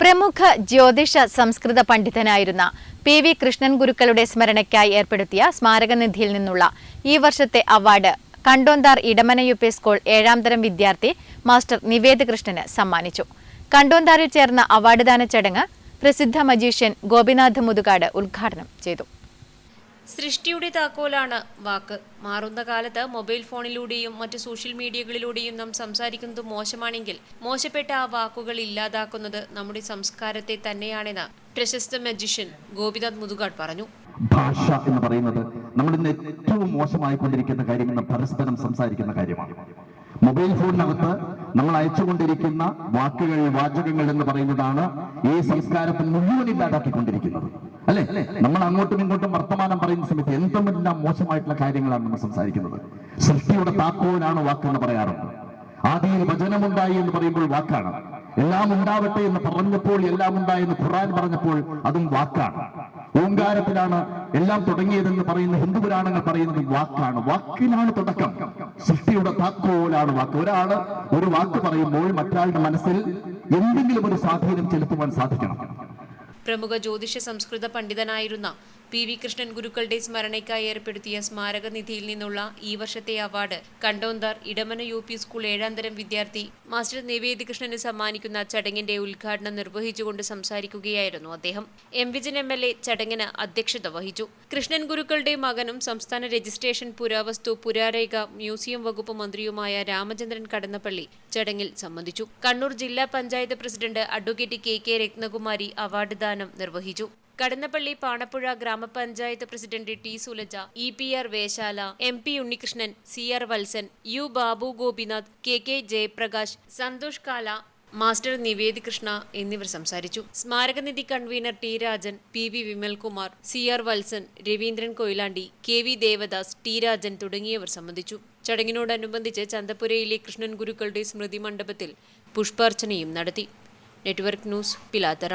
പ്രമുഖ ജ്യോതിഷ സംസ്കൃത പണ്ഡിതനായിരുന്ന പി വി കൃഷ്ണൻ ഗുരുക്കളുടെ സ്മരണയ്ക്കായി ഏർപ്പെടുത്തിയ സ്മാരകനിധിയിൽ നിന്നുള്ള ഈ വർഷത്തെ award Kandonthar Edamana U P school ഏഴാം തരം വിദ്യാർത്ഥി മാസ്റ്റർ നിവേദ് കൃഷ്ണന് സമ്മാനിച്ചു. കണ്ടോന്താറിൽ ചേർന്ന അവാർഡ് ദാന ചടങ്ങ് പ്രസിദ്ധ മജീഷ്യൻ ഗോപിനാഥ് മുതുകാട് ഉദ്ഘാടനം ചെയ്തു. സൃഷ്ടിയുടെ താക്കോലാണ് വാക്ക്. മാറുന്ന കാലത്ത് മൊബൈൽ ഫോണിലൂടെയും മറ്റ് സോഷ്യൽ മീഡിയകളിലൂടെയും നാം സംസാരിക്കുന്നത് മോശമാണെങ്കിൽ മോശപ്പെട്ട ആ വാക്കുകൾ ഇല്ലാതാക്കുന്നത് നമ്മുടെ സംസ്കാരത്തെ തന്നെയാണെന്ന് പ്രശസ്ത മജിഷ്യൻ ഗോപിനാഥ് മുതുകാട് പറഞ്ഞു. ഭാഷ എന്ന് പറയുന്നത് നമ്മൾ ഇന്ന് ഏറ്റവും മോശമായിക്കൊണ്ടിരിക്കുന്ന കാര്യം പരസ്പരം സംസാരിക്കുന്ന കാര്യമാണ്. മൊബൈൽ ഫോണിനകത്ത് നമ്മൾ അയച്ചുകൊണ്ടിരിക്കുന്ന വാക്കുകൾ വാചകങ്ങൾ എന്ന് പറയുന്നതാണ് ഈ സംസ്കാരത്തിൽ മുഴുവൻ ഇല്ലാതാക്കിക്കൊണ്ടിരിക്കുന്നത്. അല്ലെ? നമ്മൾ അങ്ങോട്ടും ഇങ്ങോട്ടും വർത്തമാനം പറയുന്ന സമയത്ത് എന്തെല്ലാം മോശമായിട്ടുള്ള കാര്യങ്ങളാണ് നമ്മൾ സംസാരിക്കുന്നത്. സൃഷ്ടിയുടെ താക്കോലാണ് വാക്കെന്ന് പറയാറുണ്ട്. ആദ്യയിൽ വചനമുണ്ടായി എന്ന് പറയുമ്പോൾ വാക്കാണ്. എല്ലാം ഉണ്ടാവട്ടെ എന്ന് പറഞ്ഞപ്പോൾ എല്ലാം ഉണ്ടായെന്ന് ഖുറാൻ പറഞ്ഞപ്പോൾ അതും വാക്കാണ്. ഓങ്കാരത്തിലാണ് എല്ലാം തുടങ്ങിയതെന്ന് പറയുന്ന ഹിന്ദു പുരാണങ്ങൾ പറയുന്നത് വാക്കാണ്. വാക്കിലാണ് തുടക്കം. സൃഷ്ടിയുടെ താക്കോലാണ് വാക്ക്. ഒരാൾ ഒരു വാക്ക് പറയുമ്പോൾ മറ്റൊരാളുടെ മനസ്സിൽ എന്തെങ്കിലും ഒരു സ്വാധീനം ചെലുത്തുവാൻ സാധിക്കണം. പ്രമുഖ ജ്യോതിഷ സംസ്കൃത പണ്ഡിതനായിരുന്ന പി വി കൃഷ്ണൻ ഗുരുക്കളുടെ സ്മരണയ്ക്കായി ഏർപ്പെടുത്തിയ സ്മാരക നിധിയിൽ നിന്നുള്ള ഈ വർഷത്തെ award Kandonthar Edamana U P school ഏഴാം തരം വിദ്യാർത്ഥി മാസ്റ്റർ നിവേദി കൃഷ്ണന് സമ്മാനിക്കുന്ന ചടങ്ങിന്റെ ഉദ്ഘാടനം നിർവഹിച്ചുകൊണ്ട് സംസാരിക്കുകയായിരുന്നു അദ്ദേഹം. M Vijin M L A ചടങ്ങിന് അധ്യക്ഷത വഹിച്ചു. കൃഷ്ണൻ ഗുരുക്കളുടെ മകനും സംസ്ഥാന രജിസ്ട്രേഷൻ പുരാവസ്തു പുരാരേഖ മ്യൂസിയം വകുപ്പ് മന്ത്രിയുമായ രാമചന്ദ്രൻ കടന്നപ്പള്ളി ചടങ്ങിൽ സംബന്ധിച്ചു. കണ്ണൂർ ജില്ലാ panchayat president advocate K K Rathnakumari award ദാനം നിർവഹിച്ചു. കടന്നപ്പള്ളി പാണപ്പുഴ ഗ്രാമപഞ്ചായത്ത് president T Sulaja E P R Veshala M P Unnikrishnan C R Valsan U Babu Gopinath K K Jayaprakash Santhosh Kala master Nivedi Krishna എന്നിവർ സംസാരിച്ചു. സ്മാരകനിധി convener T Rajan P V Vimalkumar C R Valsan Raveendran Koyilandy K V Devadas T Rajan തുടങ്ങിയവർ സംബന്ധിച്ചു. ചടങ്ങിനോടനുബന്ധിച്ച് ചന്തപുരയിലെ കൃഷ്ണൻ ഗുരുക്കളുടെ സ്മൃതി മണ്ഡപത്തിൽ പുഷ്പാർച്ചനയും നടത്തി. Network news Pilathara.